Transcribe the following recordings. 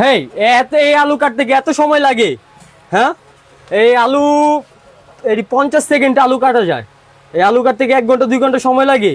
হেই এত এই আলু কাটতে কি এত সময় লাগে হ্যাঁ? এই আলু এই পঞ্চাশ সেকেন্ড আলু কাটা যায়। এই আলু কাটতে কি এক ঘণ্টা দুই ঘণ্টা সময় লাগে।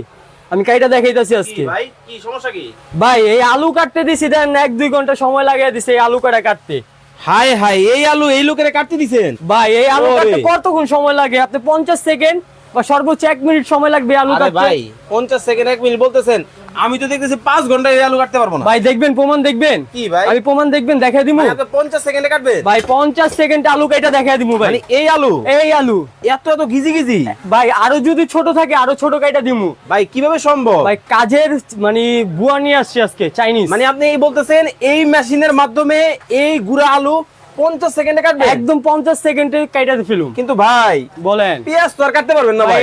আমি কাইটা দেখাইতেছি আজকে। ভাই? কি সমস্যা কি? ভাই এই আলু কাটতে দিছি দেন এক দুই ঘণ্টা সময় লাগিয়ে দিছে এই আলু কাটা কাটতে। হাই হাই এই আলু এই লোকেরা কাটতে দিছেন? ভাই এই আলু কাটতে কতক্ষণ সময় লাগে? আপনি পঞ্চাশ সেকেন্ড বা সর্বোচ্চ এক মিনিট সময় লাগবে আলু কাটতে। ভাই পঞ্চাশ সেকেন্ড এক মিনিট বলতেছেন। আমি তো দেখতেছি পাঁচ ঘণ্টা আলু কাটতে পারব না। ভাই দেখবেন প্রমাণ দেখবেন। কি ভাই? আমি প্রমাণ দেখবেন দেখাই দিমু। আপনি পঞ্চাশ সেকেন্ডে কাটবেন ভাই পঞ্চাশ সেকেন্ড আলু কাটা দেখাই দিমু ভাই। মানে এই আলু? এই আলু। এত এত গিজি গিজি ভাই আরও যদি ছোট থাকে আরও ছোট কাইটা দিমু। ভাই কীভাবে সম্ভব? ভাই কাজের মানে বুয়া নিয়ে আসছি আজকে চাইনিজ। মানে আপনি এই বলতেছেন এই মেশিনের মাধ্যমে এই গুড়া আলু পঞ্চাশ সেকেন্ডে কাটবে? একদম পঞ্চাশ সেকেন্ডে কাইটা ফেলুম। কিন্তু ভাই বলেন। পেঁয়াজ তো আর কাটতে পারবেন না ভাই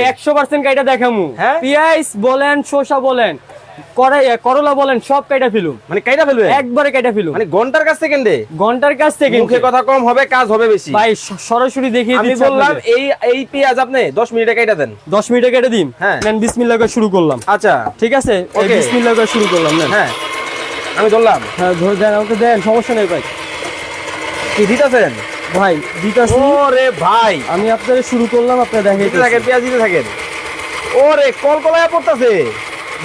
দেখামু। হ্যাঁ? বলেন শসা বলেন করলা বলেন সব কাইটা ফেলুম। মানে কাইটা ফেলবে একবারে কাইটা ফেলুম। মানে ঘণ্টার কাছ সেকেন্ডে? ঘণ্টার কাছ থেকে মুখে কথা কম হবে কাজ হবে বেশি। ভাই সরাসরি দেখিয়ে আমি বললাম এই এই পেঁয়াজ আপনি দশ মিনিটে কাইটা দেন। দশ মিনিটে কেটে দিন। হ্যাঁ। নেন বিসমিল্লাহ করে শুরু করলাম। আচ্ছা। ঠিক আছে? Okay. বিসমিল্লাহ করে শুরু করলাম হ্যাঁ। আমি ধরলাম। হ্যাঁ ধরে দেন আমাকে দেন সমস্যা নেই ভাই। কি দিতেছেন ভাই দিতাছি ওরে ভাই। আমি আপনাদের শুরু করলাম আপনারা থাকেন দেখাইতেছি পেঁয়াজ দিতে থাকেন। ওরে কল কলায় পড়তাছে।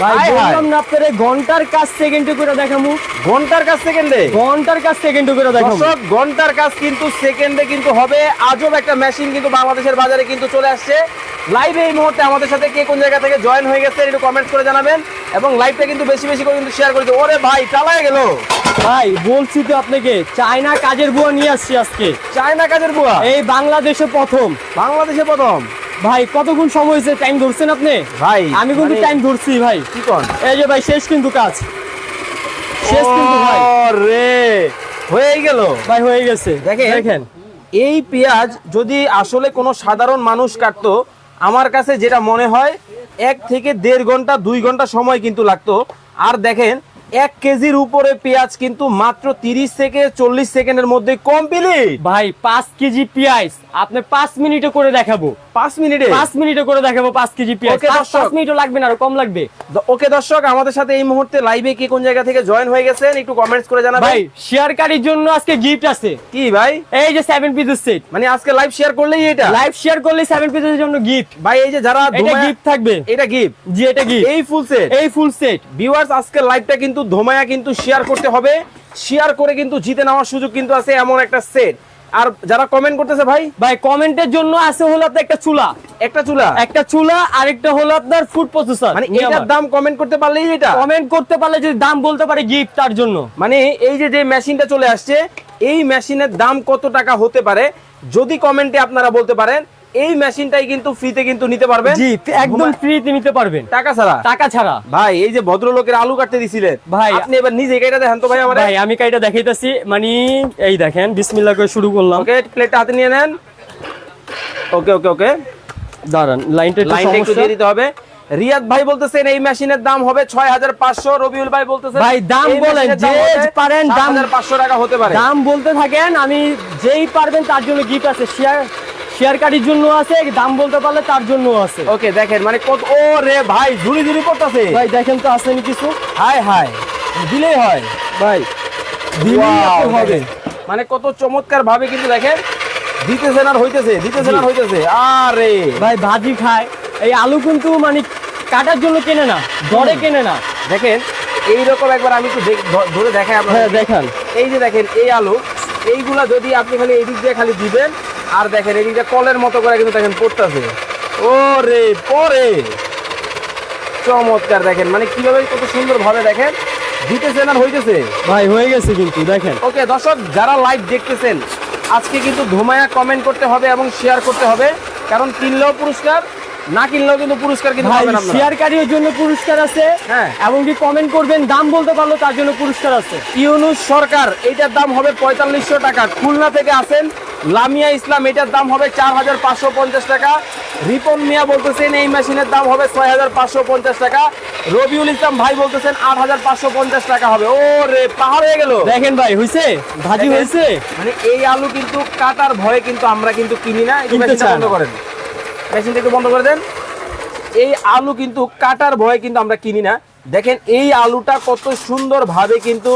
ভাই। বললাম না আপনাদের ঘণ্টার কাজ সেকেন্ডে করে দেখামু। ঘণ্টার কাছ সেকেন্ডে ঘণ্টার কাজ সেকেন্ডে করে দেখামু। দর্শক ঘণ্টার কাজ কিন্তু সেকেন্ডে কিন্তু হবে। আজব একটা মেশিন কিন্তু বাংলাদেশের বাজারে কিন্তু চলে আসছে। লাইভে এই মুহূর্তে আমাদের সাথে কে কোন জায়গা থেকে জয়েন হয়ে গেছে একটু কমেন্ট করে জানাবেন। এবং লাইভটা কিন্তু বেশি বেশি করে কিন্তু শেয়ার করে দিন। ওরে ভাই চালায় গেল। ভাই বলছি তো আপনাকে চায়না কাজের বুয়া নিয়ে আসছি আজকে। চায়না কাজের বুয়া? এই বাংলাদেশে প্রথম। বাংলাদেশে প্রথম? ভাই কতক্ষণ সময় হয়েছে? টাইম ধরছেন আপনি? ভাই আমি কিন্তু মানে- টাইম ধরছি ভাই। কি কন? এই যে ভাই শেষ কিন্তু কাজ। শেষ কিন্তু ভাই। রে হয়ে গেল। ভাই হয়ে গেছে। দেখেন। দেখেন। এই পেঁয়াজ যদি আসলে কোনো সাধারণ মানুষ কাটতো আমার কাছে যেটা মনে হয় এক থেকে দেড় ঘণ্টা দুই ঘণ্টা সময় কিন্তু লাগতো। আর দেখেন এক কেজির উপরে পেঁয়াজ কিন্তু মাত্র তিরিশ থেকে চল্লিশ সেকেন্ডের মধ্যে কমপ্লিট ভাই পাঁচ কেজি পেঁয়াজ আপনি পাঁচ মিনিটে করে দেখাবো। পাঁচ মিনিটে। পাঁচ মিনিটে করে দেখাবো পাঁচ কেজি পেঁয়াজ। Okay, পাঁচ- দর্শক। পাঁচ মিনিটও লাগবে না আরও কম লাগবে। ওকে দর্শক আমাদের সাথে এই মুহূর্তে লাইভে কে কোন জায়গা থেকে জয়েন হয়ে গেছেন একটু কমেন্টস করে জানাবেন। ভাই শেয়ারকারীর জন্য আজকে গিফট আছে। কি ভাই? এই যে সেভেন পিসের সেট মানে আজকে লাইভ শেয়ার করলেই এটা? লাইভ শেয়ার করলে সেভেন পিসের জন্য গিফট ভাই এই যে যারা এটা গিফট থাকবে। এটা গিফট জি এটা গিফট এই ফুল সেট এই ফুল সেট ভিউয়ার্স আজকের লাইভটা কিন্তু ধোমায়া কিন্তু শেয়ার করতে হবে। শেয়ার করে কিন্তু জিতে নেওয়ার সুযোগ কিন্তু আছে এমন একটা সেট আর যারা কমেন্ট করতেছে ভাই? ভাই কমেন্টের জন্য আছে হলো আপনার একটা চুলা। একটা চুলা? একটা চুলা আর একটা হলো আপনার ফুড প্রসেসর মানে এটার দাম কমেন্ট করতে পারলেই এটা? কমেন্ট করতে পারলে যদি দাম বলতে পারে গিফট তার জন্য। মানে এই যে যে মেশিনটা চলে আসছে এই মেশিনের দাম কত টাকা হতে পারে? যদি কমেন্টে আপনারা বলতে পারেন এই মেশিনটাই কিন্তু ফ্রিতে কিন্তু নিতে পারবেন। জি একদম ফ্রিতে নিতে পারবেন। টাকা ছাড়া। টাকা ছাড়া। ভাই এই যে ভদ্রলোকের আলু কাটতে দিছিলেন। ভাই, আপনি এবার নিজে এটা দেখেন তো ভাই আমার। ভাই আমি কাইটা দেখাইতাছি। মানে এই দেখেন বিসমিল্লাহ করে শুরু করলাম। ওকে প্লেটটা হাতে নিয়ে নেন। ওকে ওকে ওকে দাঁড়ান লাইনটা লাইনটা একটু দিয়ে দিতে হবে। রিয়াদ ভাই বলতেছেন এই মেশিনের দাম হবে ছয় হাজার পাঁচশো। রবিউল ভাই বলতেছেন ভাই, দাম বলেন, যে পারেন দাম- 7,500 টাকা হতে পারে। দাম বলতে থাকেন আমি যেই পারবেন তার জন্য গিফট আছে। শেয়ার শেয়ারকারীর জন্য আছে দাম বলতে পারলে তার জন্য আছে। ওকে দেখেন মানে কত ও রে ভাই ঝুড়ি ঝুড়ি পড়তেছে ভাই দেখেন তো আসেনি কিছু? Hi hi. দিলেই হয়। ভাই হবে। মানে কত চমৎকার ভাবে কিন্তু দেখেন দিতেছেন আর হইতেছে দিতেছেন আর হইতেছে। আরে। ভাই ভাজি খায়। এই আলু কিন্তু মানে কাটার জন্য কেনে না দরে কেনে না। দেখেন এইরকম একবার আমি একটু ধরে দেখাই আপনার হ্যাঁ দেখান। এই যে দেখেন এই আলু এইগুলা যদি আপনি খালি এদিক দিয়ে খালি দিবেন আর দেখেন এদিকটা কলের মতো করে কিন্তু দেখেন পড়তেছে। ও রে পরে। চমৎকার দেখেন মানে কীভাবে কত সুন্দর ভাবে দেখেন দিতেছেন আর হইতেছে? ভাই হয়ে গেছে কিন্তু দেখেন। ওকে দর্শক যারা লাইভ দেখতেছেন আজকে কিন্তু ধুমায়া কমেন্ট করতে হবে এবং শেয়ার করতে হবে কারণ কিনলেও পুরস্কার না কিনলেও কিন্তু পুরস্কার কিন্তু পাবেন আপনারা। শেয়ারকারীর জন্য পুরস্কার আছে হ্যাঁ। এবং কি কমেন্ট করবেন দাম বলতে পারল তার জন্য পুরস্কার আছে। ইউনুস সরকার এটার দাম হবে পঁয়তাল্লিশশো টাকা। খুলনা থেকে আসেন লামিয়া ইসলাম এটার দাম হবে চার হাজার পাঁচশো পঞ্চাশ টাকা। রিপন মিয়া বলতেছেন এই মেশিনের দাম হবে ছয় হাজার পাঁচশো পঞ্চাশ টাকা। রবিউল ইসলাম ভাই বলতেছেন আট হাজার পাঁচশো পঞ্চাশ টাকা হবে। ও রে পাহাড় হয়ে গেল। দেখেন ভাই হয়েছে ভাজি হয়েছে মানে এই আলু কিন্তু কাটার ভয়ে কিন্তু আমরা কিন্তু কিনি না বন্ধ করেন। মেশিনটা একটু বন্ধ করে দেন। এই আলু কিন্তু কাটার ভয়ে কিন্তু আমরা কিনি না। দেখেন এই আলুটা কত সুন্দর ভাবে কিন্তু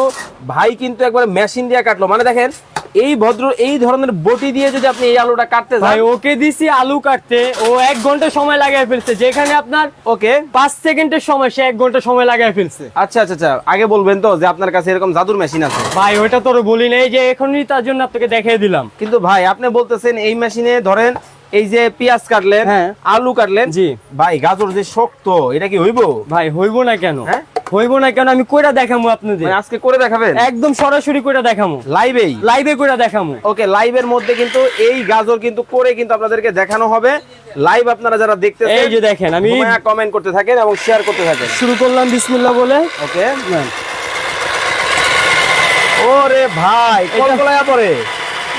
ভাই কিন্তু একবার মেশিন দিয়ে কাটলো। মানে দেখেন এই ভদ্র এই ধরনের বটি দিয়ে যদি আপনি এই আলুটা কাটতে যান ওকে দিছি আলু কাটতে। ও এক ঘণ্টা সময় লাগাই ফেলছে। যেখানে আপনার ওকে। পাঁচ সেকেন্ডের সময় সে এক ঘণ্টা সময় লাগাই ফেলছে। আচ্ছা আচ্ছা আচ্ছা। আগে বলবেন তো যে আপনার কাছে এরকম জাদুর মেশিন আছে। ভাই ওইটা তোর বলি নাই যে এখনই তার জন্য আপনাকে দেখিয়ে দিলাম। কিন্তু ভাই আপনি বলতেছেন এই মেশিনে ধরেন এই যে পেঁয়াজ কাটলেন হ্যাঁ। আলু কাটলেন। জি। ভাই গাজর যে শক্ত এটা কি হইব? ভাই হইব না কেন? হ্যাঁ? হইব না কেন? আমি কইরা দেখামু আপনাদের। মানে আজকে করে দেখাবেন? একদম সরাসরি কইরা দেখামু। লাইভেই লাইভে কইরা দেখামু। ওকে লাইভের মধ্যে কিন্তু এই গাজর কিন্তু করে কিন্তু আপনাদেরকে দেখানো হবে। লাইভ আপনারা যারা দেখতেছেন এই যে দেখেন আমি কমেন্ট করতে থাকেন এবং শেয়ার করতে থাকেন। শুরু করলাম বিসমিল্লাহ বলে। ওকে ওরে ভাই কলকলায়া পরে?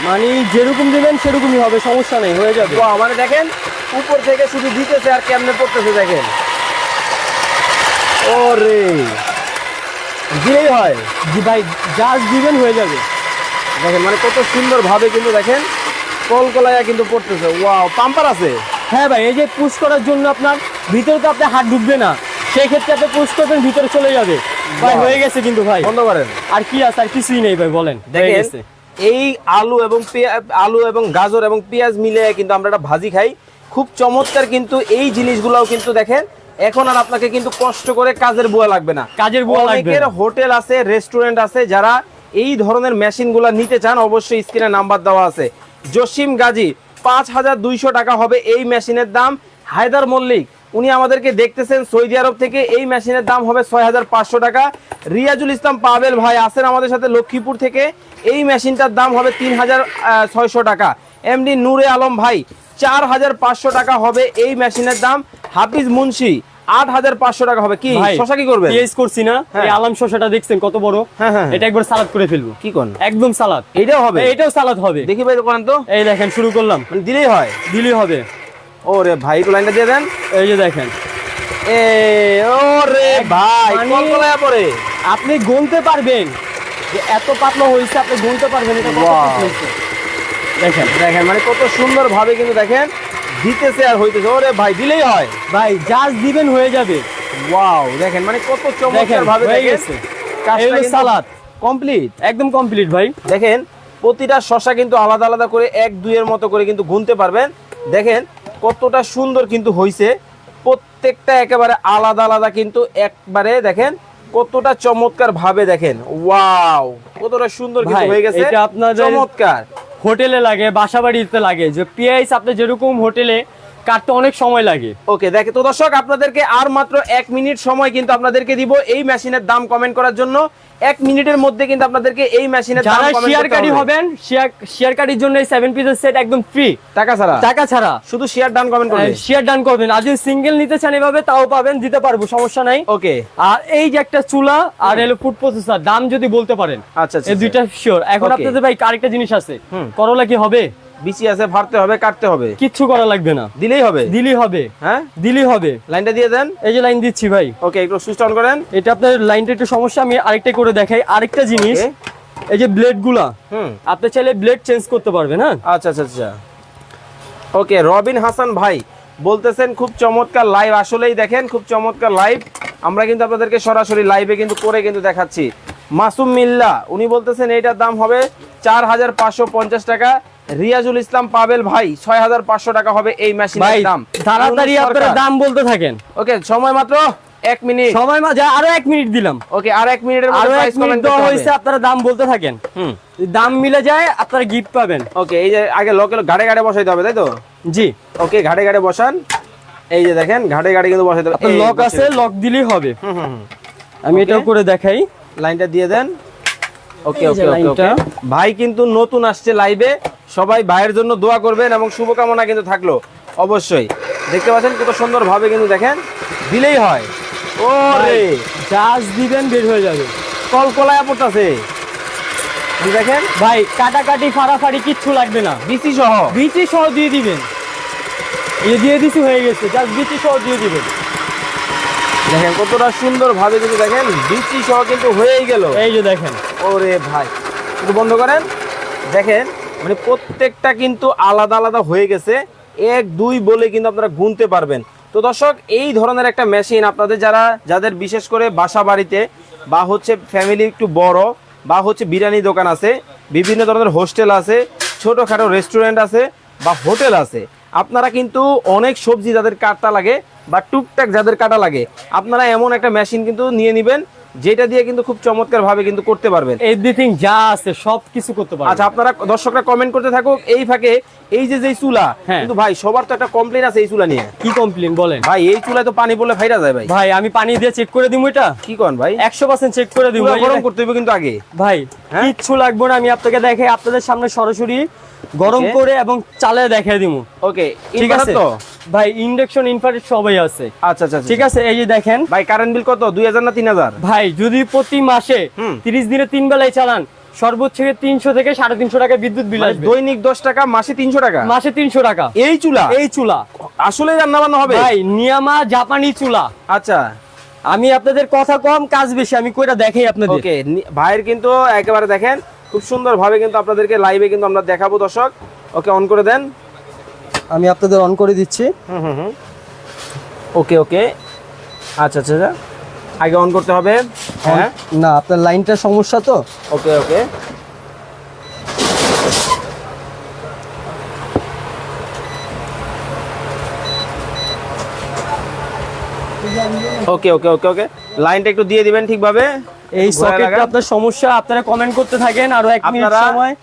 মানে যেরকম দিবেন সেরকমই হবে সমস্যা নেই হয়ে যাবে। মানে দেখেন উপর থেকে শুধু দিতেছে আর কেমনে পড়তেছে দেখেন। ওরে। দিলেই হয় জি ভাই যা দিবেন হয়ে যাবে। দেখেন মানে কত সুন্দর ভাবে কিন্তু দেখেন কলকলায়া কিন্তু পড়তেছে। ওয়াও পাম্পার আছে? হ্যাঁ ভাই এই যে পুশ করার জন্য আপনার ভিতরে তো আপনি হাত ঢুকবে না। সেই ক্ষেত্রে আপনি পুশ করবেন ভিতরে চলে যাবে। ভাই হয়ে গেছে কিন্তু ভাই। বন্ধ করেন। আর কি আছে আর কিছুই নেই ভাই বলেন। দেখেন এই আলু এবং আলু এবং গাজর এবং পেঁয়াজ মিলে কিন্তু আমরা একটা ভাজি খাই। খুব চমৎকার কিন্তু এই জিনিসগুলোও কিন্তু দেখেন এখন আর আপনাকে কিন্তু কষ্ট করে কাজের বুয়া লাগবে না। কাজের বুয়া লাগবে অনেকের হোটেল আছে রেস্টুরেন্ট আছে যারা এই ধরনের মেশিনগুলো নিতে চান অবশ্যই স্ক্রিনে নাম্বার দেওয়া আছে। জসিম গাজী পাঁচ হাজার দুইশো টাকা হবে এই মেশিনের দাম। হায়দার মল্লিক উনি আমাদেরকে দেখতেছেন সৌদি আরব থেকে এই মেশিনের দাম হবে ছয় হাজার পাঁচশো টাকা। রিয়াজুল ইসলাম পাবেল ভাই আছেন আমাদের সাথে লক্ষ্মীপুর থেকে এই মেশিনটার দাম হবে তিন হাজার ছয়শো টাকা। এমডি নূরে আলম ভাই চার হাজার পাঁচশো টাকা হবে এই মেশিনের দাম। হাফিজ মুন্সি আট হাজার পাঁচশো টাকা হবে। কি শশা কি করবে পেঁয়াজ করছি না। হ্যাঁ। আলাম শসাটা দেখছেন কত বড়? হ্যাঁ, হ্যাঁ। এটা একবার সালাদ করে ফেলব। কি কোন? একদম সালাদ। এইটাও হবে? এটাও সালাদ হবে। দেখি ভাই দোকান তো। এই দেখেন শুরু করলাম। মানে দিলেই হয়। দিলেই হবে। ওরে ভাই একটু লাইনটা দিয়ে দেন। এই যে দেখেন। এ ওরে ভাই মানে- কলকলায়া পরে আপনি গুনতে পারবেন। এত পাতলা হয়েছে আপনি গুনতে পারবেন এটা কত হয়েছে। দেখেন দেখেন মানে কত সুন্দর ভাবে কিন্তু দেখেন দিতেছে আর হইতেছে। ওরে ভাই দিলেই হয়। ভাই জাস্ট দিবেন হয়ে যাবে। ওয়াও দেখেন মানে কত চমৎকার ভাবে হয়ে গেছে। সালাদ। কমপ্লিট একদম কমপ্লিট ভাই। দেখেন প্রতিটা শশা কিন্তু আলাদা আলাদা করে এক দুইয়ের মতো করে কিন্তু গুনতে পারবেন। দেখেন কতটা সুন্দর কিন্তু হইছে। প্রত্যেকটা একেবারে আলাদা আলাদা কিন্তু একবারে দেখেন কতটা চমৎকার ভাবে দেখেন। ওয়াও কতটা সুন্দর কিন্তু হয়ে গেছে। এটা আপনাদের- চমৎকার। হোটেলে লাগে বাসাবাড়িতে লাগে। যে পেঁয়াজ আপনি যেরকম হোটেলে কাটতে অনেক সময় লাগে। ওকে দেখে তো দর্শক আপনাদেরকে আর মাত্র এক মিনিট সময় কিন্তু আপনাদেরকে দিব এই মেশিনের দাম কমেন্ট করার জন্য। এক মিনিটের মধ্যে কিন্তু আপনাদেরকে এই মেশিনের দাম যারা শেয়ার করতে কারি হবে। হবেন শেয়ার শেয়ার কারির জন্য এই সেভেন পিসের সেট একদম ফ্রি টাকা ছাড়া? টাকা ছাড়া। শুধু শেয়ার ডান কমেন্ট করবে? শেয়ার ডান করবেন। আর যদি সিঙ্গেল নিতে চান এভাবে তাও পাবেন দিতে পারব সমস্যা নাই। ওকে। আর এই যে একটা চুলা আর এলো ফুড প্রসেসর দাম যদি বলতে পারেন আচ্ছা আচ্ছা এই দুইটা শিওর এখন. আপনাদের ভাই আরেকটা জিনিস আছে। করলা কি হবে? বিচি আছে ফাড়তে হবে কাটতে হবে। কিচ্ছু করা লাগবে না। দিলেই হবে? দিলি হবে। হ্যাঁ? দিলি হবে। লাইনটা দিয়ে দেন। এই যে লাইন দিচ্ছি ভাই। ওকে একটু সুইচ অন করেন। এটা আপনার লাইনটা একটু সমস্যা আমি আরেকটা করে দেখাই। আরেকটা জিনিস এই যে ব্লেডগুলা হুম। আপনি চাইলে ব্লেড চেঞ্জ করতে পারবেন হ্যাঁ? আচ্ছা আচ্ছা আচ্ছা। ওকে রবিন হাসান ভাই বলতেছেন খুব চমৎকার লাইভ আসলেই দেখেন খুব চমৎকার লাইভ আমরা কিন্তু আপনাদেরকে সরাসরি লাইভে কিন্তু করে কিন্তু দেখাচ্ছি। মাসুম মিল্লা উনি বলতেছেন এইটার দাম হবে চার হাজার পাঁচশো পঞ্চাশ টাকা। রিয়াজুল ইসলাম পাবেল ভাই ছয় হাজার পাঁচশো টাকা হবে এই মেশিনের দাম। তাড়াতাড়ি আপনারা দাম বলতে থাকেন। ওকে সময় মাত্র এক মিনিট। সময় মাঝে আরও এক মিনিট দিলাম। ওকে আর এক মিনিটের মধ্যে প্রাইস কমেন্ট দেওয়া হয়েছে আপনারা দাম বলতে থাকেন। হুম। দাম মিলে যায় আপনারা গিফট পাবেন। ওকে এই যে আগে লোকে ঘাড়ে ঘাড়ে বসাইতে হবে তাই তো? জি। ওকে ঘাড়ে ঘাড়ে বসান। এই যে দেখেন ঘাড়ে ঘাড়ে কিন্তু বসাইতে হবে। লক আছে লক দিলেই হবে। হুম হুম। আমি এটাও করে দেখাই। লাইনটা দিয়ে দেন। ওকে ওকে ওকে ভাই কিন্তু নতুন আসছে লাইভে সবাই ভাইয়ের জন্য দোয়া করবেন এবং শুভকামনা কিন্তু থাকল অবশ্যই। দেখতে পাচ্ছেন কত সুন্দর ভাবে কিন্তু দেখেন দিলেই হয়। ও রে জাস্ট দিবেন বের হয়ে যাবে। কলকলায় পড়তাছে। দেখেন। ভাই কাটাকাটি ফাড়াফাড়ি কিচ্ছু লাগবে না। বিসি সহ। বিচি সহ দিয়ে দিবেন। এই দিয়ে দিছি হয়ে গেছে। জাস্ট বিচি সহ দিয়ে দিবেন। দেখেন কতটা সুন্দর ভাবে কিন্তু দেখেন বিচি সহ কিন্তু হয়েই গেল। এই যে দেখেন। ওরে ভাই একটু বন্ধ করেন। দেখেন মানে প্রত্যেকটা কিন্তু আলাদা আলাদা হয়ে গেছে। এক দুই বলে কিন্তু আপনারা গুনতে পারবেন। তো দর্শক এই ধরনের একটা মেশিন আপনাদের যারা যাদের বিশেষ করে বাসা বাড়িতে বা হচ্ছে ফ্যামিলি একটু বড় বা হচ্ছে বিরিয়ানি দোকান আছে বিভিন্ন ধরনের হোস্টেল আছে ছোটোখাটো রেস্টুরেন্ট আছে বা হোটেল আছে আপনারা কিন্তু অনেক সবজি যাদের কাটা লাগে বা টুকটাক যাদের কাটা লাগে আপনারা এমন একটা মেশিন কিন্তু নিয়ে নেবেন যেটা দিয়ে কিন্তু খুব চমৎকার ভাবে কিন্তু করতে পারবেন। এভরিথিং যা আছে সব কিছু করতে পারবে আচ্ছা আপনারা দর্শকরা কমেন্ট করতে থাকুক এই ফাঁকে এই যে যে চুলা হ্যাঁ। কিন্তু ভাই সবার তো একটা কমপ্লেন আছে এই চুলা নিয়ে। কি কমপ্লেন বলেন? ভাই এই চুলায় তো পানি পড়লে ফাইরা যায় ভাই। ভাই আমি পানি দিয়ে চেক করে দিব এটা? কি কন ভাই? একশো পার্সেন্ট চেক করে দিব চুলা গরম করতে হবে কিন্তু আগে। ভাই হ্যাঁ? কিচ্ছু লাগবে না আমি আপনাকে দেখে আপনাদের সামনে সরাসরি গরম করে এবং চালে দেখে দিব ওকে ঠিক আছে? তো? ভাই ইন্ডাকশন ইনফ্রারেড সবাই আছে। আচ্ছা আচ্ছা ঠিক আছে এই যে দেখেন। ভাই কারেন্ট বিল কত? দুই হাজার না তিন হাজার? ভাই যদি প্রতি মাসে তিরিশ দিনে তিন বেলায় চালান সর্বোচ্চ তিনশো থেকে সাড়ে তিনশো টাকা বিদ্যুৎ বিল মানে দৈনিক দশ টাকা মাসে তিনশো টাকা? মাসে তিনশো টাকা। এই চুলা? এই চুলা। আসলে রান্না বান্না হবে? ভাই নিয়ামা জাপানি চুলা। আচ্ছা। আমি আপনাদের কথা কম কাজ বেশি আমি কইটা দেখাই আপনাদের। ওকে ভাইয়ের কিন্তু একেবারে দেখেন খুব সুন্দর ভাবে কিন্তু আপনাদেরকে লাইভে কিন্তু আমরা দেখাবো দর্শক। ওকে অন করে দেন। আমি আপনাদের অন করে দিচ্ছি। হুম হুম হুম। ওকে ওকে। আচ্ছা আচ্ছা আচ্ছা। আগে অন করতে হবে। হ্যাঁ। না আপনার লাইনটা সমস্যা তো। ওকে ওকে। ওকে ওকে ওকে ওকে। লাইনটা একটু দিয়ে দিবেন ঠিকভাবে। এই সকেটটা আপনার সমস্যা আপনারা কমেন্ট করতে থাকেন আর এক মিনিট সময়।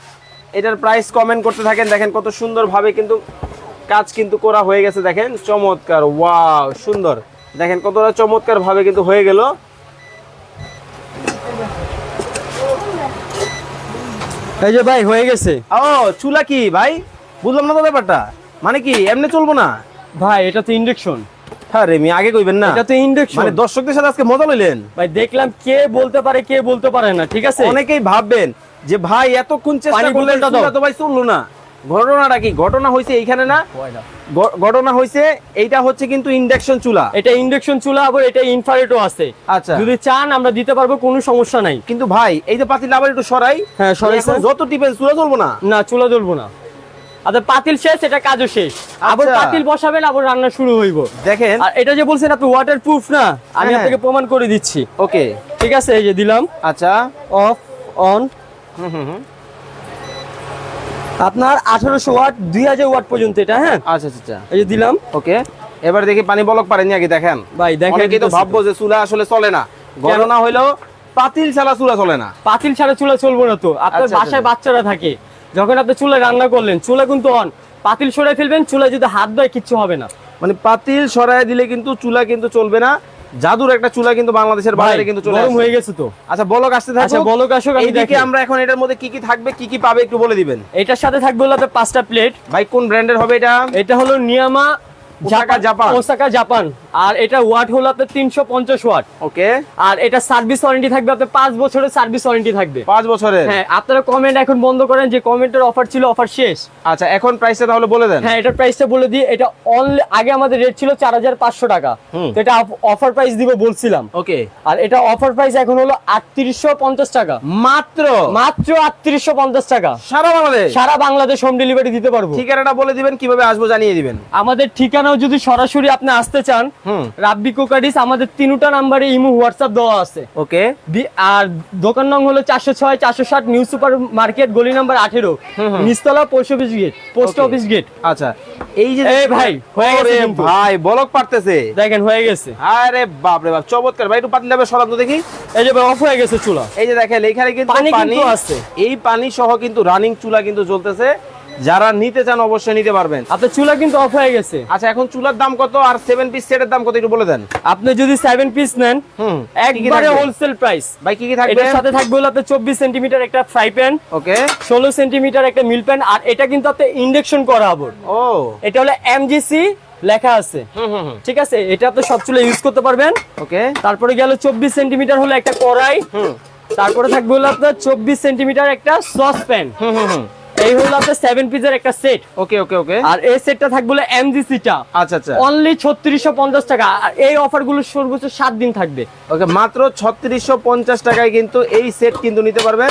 এটার প্রাইস কমেন্ট করতে থাকেন। দেখেন কত সুন্দর ভাবে কিন্তু কাজ কিন্তু করা হয়ে গেছে। দেখেন চমৎকার। ওয়াও সুন্দর। দেখেন কতটা চমৎকার ভাবে কিন্তু হয়ে গেল। এই যে ভাই হয়ে গেছে। ও চুলা কি ভাই? বুঝলাম না তো ব্যাপারটা। মানে কি এমনি চলবো না? ভাই এটা তো ইন্ডাকশন হ্যাঁ রেমি আগে কইবেন না। এটা তো ইন্ডাকশন মানে দর্শকদের সাথে আজকে মজা লইলেন। ভাই দেখলাম কে বলতে পারে কে বলতে পারে না ঠিক আছে? অনেকেই ভাববেন যে ভাই এতক্ষণ চেষ্টা করলেন তো ভাই চলল না। ঘটনাটা কি? ঘটনা হয়েছে এইখানে না? ঘটনা হয়েছে এইটা হচ্ছে কিন্তু ইন্ডাকশন চুলা। এটা ইন্ডাকশন চুলা আবার এটা ইনফ্রারেডও আছে। আচ্ছা। যদি চান আমরা দিতে পারব কোনো সমস্যা নাই। কিন্তু ভাই এই যে পাতিল আবার একটু সরাই। হ্যাঁ। এখন যত টিপেন চুলা চলবো না? না চুলা জ্বলবো না। আচ্ছা পাতিল শেষ এটা কাজও শেষ। আবার আচ্ছা। পাতিল বসাবেন আবার রান্না শুরু হইব। দেখেন। আর এটা যে বলছেন আপনি ওয়াটার প্রুফ না আমি হ্যাঁ। আপনাকে প্রমাণ করে দিচ্ছি। ওকে। ঠিক আছে এই যে দিলাম। আচ্ছা। অফ অন হুম হুম হুম। আপনার আঠারোশো ওয়াট দুই হাজার ওয়াট পর্যন্ত এটা হ্যাঁ? আচ্ছা আচ্ছা আচ্ছা। এই যে দিলাম। ওকে। এবার দেখি পানি বলক পারেনি আগে দেখেন। ভাই দেখেন অনেকেই তো ভাববো যে চুলা আসলে চলে না। গণনা হইলেও পাতিল ছাড়া চুলা চলে না। পাতিল ছাড়া চুলা চলবো না তো। আপনার আচ্ছা, বাসায় আচ্ছা। বাচ্চারা থাকে যখন আপনি চুলা রান্না করলেন চুলা কিন্তু অন পাতিল সরাই ফেলবেন চুলা যদি হাত দেয় কিচ্ছু হবে না। মানে পাতিল সরায় দিলে কিন্তু চুলা কিন্তু চলবে না। জাদুর একটা চুলা কিন্তু বাংলাদেশের বাইরে কিন্তু চলে গরম হয়ে গেছে তো। আচ্ছা বলক আসতে থাকো আচ্ছা বলক আসুক আমি দেখি। আমরা এখন এটার মধ্যে কি কি থাকবে কি কি পাবে একটু বলে দিবেন। এটার সাথে থাকবে হলো পাঁচটা প্লেট ভাই কোন ব্র্যান্ডের হবে এটা? এটা হলো নিয়ামা ওসাকা, জাপান। Osaka Japan. আর এটা ওয়াট হলো আপনার তিনশো পঞ্চাশ ওয়াট। ওকে। আর এটা সার্ভিস ওয়ারেন্টি থাকবে আপনার পাঁচ বছরের সার্ভিস ওয়ারেন্টি থাকবে। পাঁচ বছরের? হ্যাঁ আপনারা কমেন্ট এখন বন্ধ করেন যে কমেন্টের অফার ছিল অফার শেষ। আচ্ছা এখন প্রাইসটা তাহলে বলে দেন। হ্যাঁ এটার প্রাইসটা বলে দিই এটা অনলি আগে আমাদের রেট ছিল চার হাজার পাঁচশো টাকা। তো এটা অফার প্রাইস দিব বলছিলাম। ওকে। আর এটা অফার প্রাইস এখন হলো আটত্রিশশো পঞ্চাশ টাকা। মাত্র? মাত্র আটত্রিশশো পঞ্চাশ টাকা। সারা বাংলাদেশ? সারা বাংলাদেশ হোম ডেলিভারি দিতে পারব। ঠিকানাটা বলে দিবেন কীভাবে আসব জানিয়ে দিবেন। আমাদের ঠিকানাও যদি সরাসরি আপনি আসতে চান রাব্বি কোকারিস আমাদের তিনটা নাম্বারে ইমো হোয়াটসঅ্যাপ দেওয়া আছে। ওকে। আর দোকান নং হলো চারশো ছয় চারশো ষাট নিউ সুপার মার্কেট গলি নাম্বার আঠেরো। নিচতলা post office gate post office gate. আচ্ছা। এই যে ভাই, হয়ে গেছে ভাই বলক পারতেছে। দেখেন হয়ে গেছে। আরে বাপ রে বাপ চমৎকার। ভাই একটু পাতিল সরাব তো দেখি। এই যে অফ হয়ে গেছে চুলা। এই যে দেখেন এখানে কিন্তু পানি পানি আছে। এই পানি সহ কিন্তু রানিং চুলা কিন্তু চলতেছে যারা নিতে চান অবশ্যই নিতে পারবেন। আপনার চুলা কিন্তু অফ হয়ে গেছে। আচ্ছা এখন চুলার দাম কত আর সেভেন পিস সেটের দাম কত একটু বলে দেন। আপনি যদি সেভেন পিস নেন একবারে হোলসেল প্রাইস ভাই কি কি থাকবে? এটার সাথে থাকবে হলো আপনার চব্বিশ সেন্টিমিটার একটা ফ্রাই প্যান ওকে। ষোলো সেন্টিমিটার একটা মিল প্যান আর এটা কিন্তু আপনি ইন্ডাকশন করা হবে। ও। এটা হলো এমজিসি লেখা আছে। হুম হুম হুম। ঠিক আছে? এটা আপনি সব চুলা ইউজ করতে পারবেন। ওকে। তারপরে গেল চব্বিশ সেন্টিমিটার হলো একটা কড়াই। হুম। তারপরে থাকবে হলো আপনার চব্বিশ সেন্টিমিটার একটা সস প্যান হুম হুম। এই হলো আপনার সেভেন পিসের একটা সেট ওকে ওকে ওকে আর এই সেটটা থাকবে হলো এমজিসিটা আচ্ছা আচ্ছা। অনলি ছত্রিশশো পঞ্চাশ টাকা। আর এই অফারগুলো সর্বোচ্চ সাত দিন থাকবে। ওকে মাত্র ছত্রিশশো পঞ্চাশ টাকায় কিন্তু এই সেট কিন্তু নিতে পারবেন।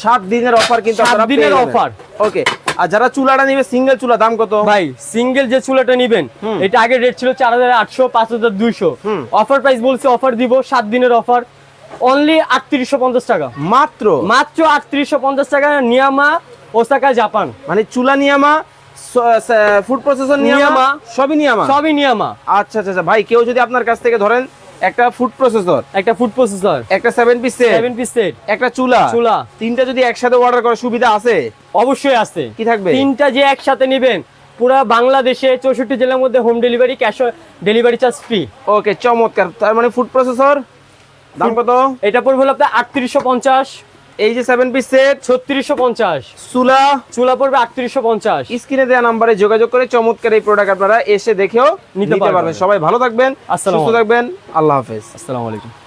সাত দিনের অফার কিন্তু আপনারা দিনের offer। ওকে আর যারা চুলাটা নিবে সিঙ্গেল চুলা দাম কত? ভাই সিঙ্গেল যে চুলাটা নিবেন এটা আগে রেট ছিল চার হাজার আটশো পাঁচ হাজার দুইশো। হুম। অফার প্রাইস বলছে অফার দিব সাত দিনের অফার অনলি আটত্রিশশো পঞ্চাশ টাকা। মাত্র? মাত্র আটত্রিশশো পঞ্চাশ টাকা নিয়ামা ওসাকা জাপান। মানে চুলা নিয়ামা ফুড প্রসেসর নিয়ামা। সবই নিয়ামা? সবই নিয়ামা। আচ্ছা আচ্ছা আচ্ছা। ভাই কেউ যদি আপনার কাছ থেকে ধরেন একটা ফুড প্রসেসর একটা ফুড প্রসেসর একটা seven piece set seven piece set একটা চুলা চুলা। তিনটা যদি একসাথে অর্ডার করার সুবিধা আছে? অবশ্যই আছে। কি থাকবে? তিনটা যে একসাথে নেবেন পুরা বাংলাদেশে চৌষট্টি জেলার মধ্যে home delivery cash delivery charge free okay চমৎকার। তার মানে ফুড প্রসেসর দাম কত? এটা পড়বে হলো আপনার আটত্রিশশো পঞ্চাশ। এই যে সেভেন পিস সেট ছত্রিশশো পঞ্চাশ। চুলা? চুলা পড়বে আটত্রিশশো পঞ্চাশ। স্ক্রিনে দেওয়া নাম্বারে যোগাযোগ করে চমৎকার এই প্রোডাক্ট আপনারা এসে দেখেও নিতে পারবেন। পারবেন। সবাই ভালো থাকবেন সুস্থ থাকবেন। আল্লাহ হাফেজ। আসসালামু আলাইকুম।